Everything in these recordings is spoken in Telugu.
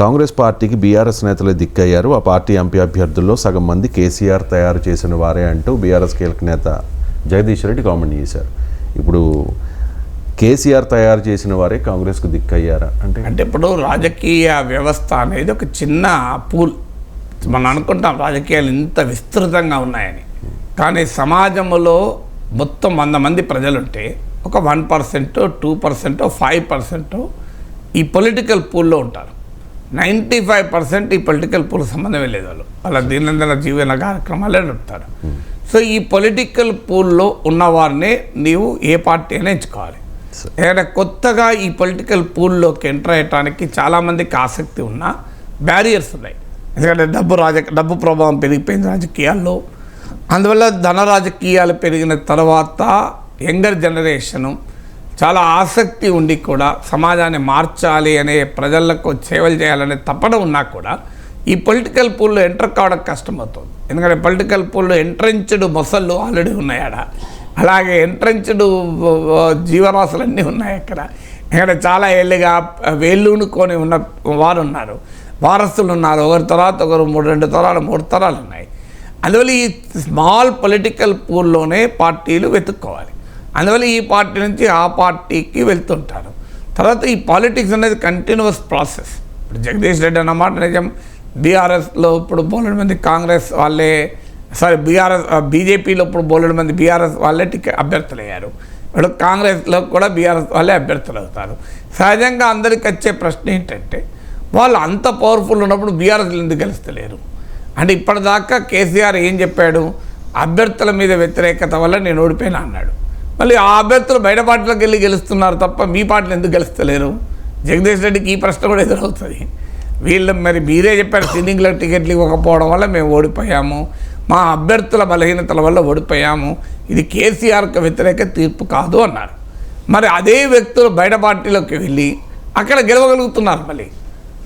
కాంగ్రెస్ పార్టీకి బీఆర్ఎస్ నేతలే దిక్కయ్యారు. ఆ పార్టీ ఎంపీ అభ్యర్థుల్లో సగం మంది కేసీఆర్ తయారు చేసిన వారే అంటూ బీఆర్ఎస్ కీలక నేత జగదీష్ రెడ్డి కామెంట్ చేశారు. ఇప్పుడు కేసీఆర్ తయారు చేసిన వారే కాంగ్రెస్కు దిక్కయ్యారా? అంటే అంటే ఇప్పుడు రాజకీయ వ్యవస్థ అనేది ఒక చిన్న పూల్. మనం అనుకుంటాం రాజకీయాలు ఇంత విస్తృతంగా ఉన్నాయని. కానీ సమాజంలో మొత్తం వంద మంది ప్రజలుంటే ఒక one percent two percent five percent ఈ పొలిటికల్ పూల్లో ఉంటారు. నైంటీ ఫైవ్ పర్సెంట్ ఈ పొలిటికల్ పూల్ సంబంధమే లేదు వాళ్ళు. వాళ్ళ దీనందర జీవన కార్యక్రమాలే నడుపుతారు. సో ఈ పొలిటికల్ పూల్లో ఉన్నవారినే నీవు ఏ పార్టీ అయినా ఎంచుకోవాలి. ఏదైనా కొత్తగా ఈ పొలిటికల్ పూల్లోకి ఎంటర్ అయ్యటానికి చాలామందికి ఆసక్తి ఉన్న బ్యారియర్స్ ఉన్నాయి. ఎందుకంటే డబ్బు రాజ డబ్బు ప్రభావం పెరిగిపోయింది రాజకీయాల్లో. అందువల్ల ధన రాజకీయాలు పెరిగిన తర్వాత యంగర్ జనరేషను చాలా ఆసక్తి ఉండి కూడా సమాజాన్ని మార్చాలి అనే ప్రజలకు సేవలు చేయాలనే తపన ఉన్నా కూడా ఈ పొలిటికల్ పూల్లో ఎంటర్ కావడం కష్టమవుతుంది. ఎందుకంటే పొలిటికల్ పూల్లో ఎంట్రెంచ్డ్ మొసళ్ళు ఆల్రెడీ ఉన్నాయాడ అలాగే ఎంట్రెంచ్డ్ జీవరాశులన్నీ ఉన్నాయి అక్కడ. ఇక్కడ చాలా ఏళ్ళుగా వేళ్ళునుకొని ఉన్న వారు ఉన్నారు వారసులు ఉన్నారు ఒకరి తర్వాత ఒకరు మూడు రెండు తరాలు మూడు తరాలు ఉన్నాయి. అందువల్ల ఈ స్మాల్ పొలిటికల్ పూల్లోనే పార్టీలు వెతుక్కోవాలి. అందువల్ల ఈ పార్టీ నుంచి ఆ పార్టీకి వెళ్తుంటారు తర్వాత ఈ పాలిటిక్స్ అనేది కంటిన్యూస్ ప్రాసెస్ ఇప్పుడు జగదీష్ రెడ్డి అన్నమాట నిజం. బీఆర్ఎస్లో ఇప్పుడు బోలెడు మంది కాంగ్రెస్ వాళ్ళే సారీ బీఆర్ఎస్ బీజేపీలో ఇప్పుడు బోలెడు మంది బీఆర్ఎస్ వాళ్ళే టికెట్ అభ్యర్థులు అయ్యారు ఇప్పుడు కాంగ్రెస్లో కూడా బీఆర్ఎస్ వాళ్ళే అభ్యర్థులు అవుతారు సహజంగా అందరికి వచ్చే ప్రశ్న ఏంటంటే వాళ్ళు అంత పవర్ఫుల్ ఉన్నప్పుడు బీఆర్ఎస్ ఎందుకు గెలుస్తలేరు? అంటే ఇప్పటిదాకా కేసీఆర్ ఏం చెప్పాడు? అభ్యర్థుల మీద వ్యతిరేకత వల్ల నేను ఓడిపోయినా అన్నాడు. మళ్ళీ ఆ అభ్యర్థులు బయట పార్టీలకు వెళ్ళి గెలుస్తున్నారు తప్ప మీ పార్టీలు ఎందుకు గెలుస్తలేరు? జగదీష్ రెడ్డికి ఈ ప్రశ్న కూడా ఎదురవుతుంది. వీళ్ళు మరి మీరే చెప్పారు సిన్నింగ్లో టికెట్లు ఇవ్వకపోవడం వల్ల మేము ఓడిపోయాము. మా అభ్యర్థుల బలహీనతల వల్ల ఓడిపోయాము. ఇది కేసీఆర్కి వ్యతిరేక తీర్పు కాదు అన్నారు. మరి అదే వ్యక్తులు బయట పార్టీలోకి వెళ్ళి అక్కడ గెలవగలుగుతున్నారు మళ్ళీ.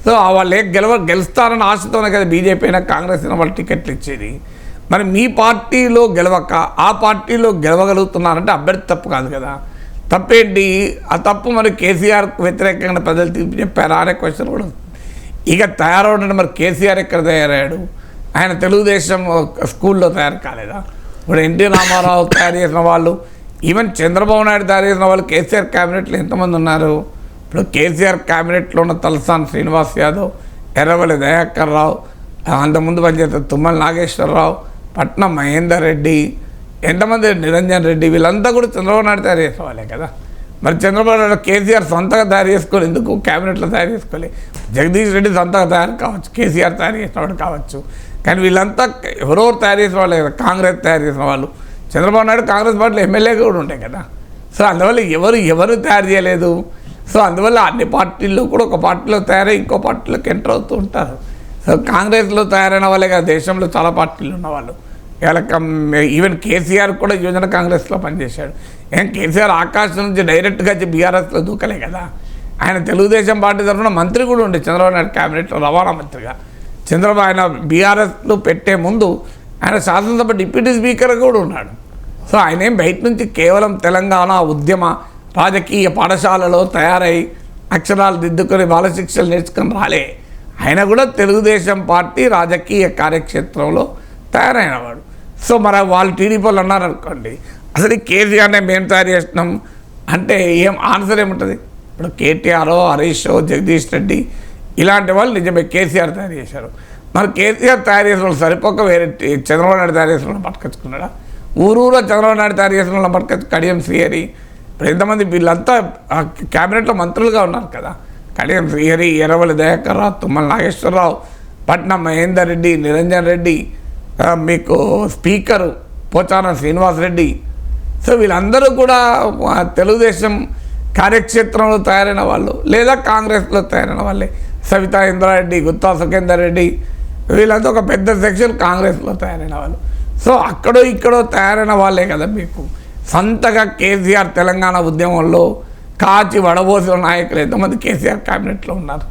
సో వాళ్ళు గెలవ గెలుస్తారన్న ఆశతోనే కదా బీజేపీ అయినా కాంగ్రెస్ అయినా వాళ్ళు టికెట్లు ఇచ్చేది. మరి మీ పార్టీలో గెలవక ఆ పార్టీలో గెలవగలుగుతున్నారంటే అభ్యర్థి తప్పు కాదు కదా. తప్పేంటి? ఆ తప్పు మరి కేసీఆర్ వ్యతిరేకంగా ప్రజలు తీర్పు చెప్పారా అనే క్వశ్చన్ కూడా ఇక తయారవడం మరి కేసీఆర్ ఎక్కడ తయారయ్యాడు? ఆయన తెలుగుదేశం స్కూల్లో తయారు కాలేదా? ఇప్పుడు ఎన్టీ రామారావు తయారు చేసిన వాళ్ళు ఈవెన్ చంద్రబాబు నాయుడు తయారు చేసిన వాళ్ళు కేసీఆర్ క్యాబినెట్లో ఎంతమంది ఉన్నారు? ఇప్పుడు కేసీఆర్ క్యాబినెట్లో ఉన్న తలసాని శ్రీనివాస్ యాదవ్ ఎర్రవల్లి దయాకర్ రావు అంతకుముందు పనిచేసిన తుమ్మల నాగేశ్వరరావు పట్నం మహేందర్ రెడ్డి ఎంతమంది నిరంజన్ రెడ్డి వీళ్ళంతా కూడా చంద్రబాబు నాయుడు తయారు చేసేవాళ్ళే కదా. మరి చంద్రబాబు నాయుడు కేసీఆర్ సొంతగా తయారు చేసుకోవాలి ఎందుకు క్యాబినెట్లో తయారు చేసుకోలే జగదీష్ రెడ్డి సొంతగా తయారు కావచ్చు కేసీఆర్ తయారు చేసినవాడు కావచ్చు. కానీ వీళ్ళంతా ఎవరెవరు తయారు చేసిన వాళ్ళే కదా కాంగ్రెస్ తయారు చేసిన వాళ్ళు. చంద్రబాబు నాయుడు కాంగ్రెస్ పార్టీలో ఎమ్మెల్యే కూడా ఉంటాయి కదా. సో అందువల్ల ఎవరు ఎవరు తయారు చేయలేదు. సో అందువల్ల అన్ని పార్టీల్లో కూడా ఒక పార్టీలో తయారై ఇంకో పార్టీలోకి ఎంటర్ అవుతూ ఉంటారు. కాంగ్రెస్లో తయారైన వాళ్ళే కదా దేశంలో చాలా పార్టీలు ఉన్నవాళ్ళు. ఇవాళ ఈవెన్ కేసీఆర్ కూడా యువజన కాంగ్రెస్లో పనిచేశాడు. ఏం కేసీఆర్ ఆకాశం నుంచి డైరెక్ట్గా వచ్చి బీఆర్ఎస్లో దూకలే కదా. ఆయన తెలుగుదేశం పార్టీ తరఫున మంత్రి కూడా ఉండే చంద్రబాబు నాయుడు క్యాబినెట్లో రవాణా మంత్రిగా. చంద్రబాబు ఆయన బీఆర్ఎస్లో పెట్టే ముందు ఆయన శాసనసభ డిప్యూటీ స్పీకర్ కూడా ఉన్నాడు. సో ఆయన ఏం బయట నుంచి కేవలం తెలంగాణ ఉద్యమ రాజకీయ పాఠశాలలో తయారై అక్షరాలు దిద్దుకొని బాలశిక్షలు నేర్చుకొని రాలే. ఆయన కూడా తెలుగుదేశం పార్టీ రాజకీయ కార్యక్షేత్రంలో తయారైనవాడు సో మరి వాళ్ళు టీడీపీ వాళ్ళు ఉన్నారనుకోండి అసలు కేసీఆర్నే మేము తయారు చేస్తున్నాం అంటే ఏం ఆన్సర్ ఏముంటుంది? ఇప్పుడు కేటీఆర్ హరీష్ జగదీష్ రెడ్డి ఇలాంటి వాళ్ళు నిజమే కేసీఆర్ తయారు చేశారు. మరి కేసీఆర్ తయారు చేసిన వాళ్ళు సరిపోక వేరే చంద్రబాబు నాయుడు తయారు చేసిన వాళ్ళు పట్టుకొచ్చుకున్నాడా? ఊరూరో చంద్రబాబు నాయుడు తయారు చేసిన వాళ్ళని పట్టుకొచ్చు కడియం శ్రీహరి ఇప్పుడు ఎంతమంది వీళ్ళంతా క్యాబినెట్లో మంత్రులుగా ఉన్నారు కదా. కడియం శ్రీహరి ఎరవలి దయాకర్రావు తుమ్మల నాగేశ్వరరావు పట్నం మహేందర్ రెడ్డి నిరంజన్ రెడ్డి మీకు స్పీకరు పోచారం శ్రీనివాస్ రెడ్డి. సో వీళ్ళందరూ కూడా తెలుగుదేశం కార్యక్షేత్రంలో తయారైన వాళ్ళు లేదా కాంగ్రెస్లో తయారైన వాళ్ళే. సవితా ఇంద్రారెడ్డి గుత్తా సుఖేందర్ రెడ్డి వీళ్ళంతా ఒక పెద్ద సెక్షన్ కాంగ్రెస్లో తయారైన వాళ్ళు. సో అక్కడో ఇక్కడో తయారైన వాళ్ళే కదా మీకు. సొంతగా కేసీఆర్ తెలంగాణ ఉద్యమంలో కాచి వడబోసిన నాయకులు ఎంతమంది కేసీఆర్ క్యాబినెట్లో ఉన్నారు?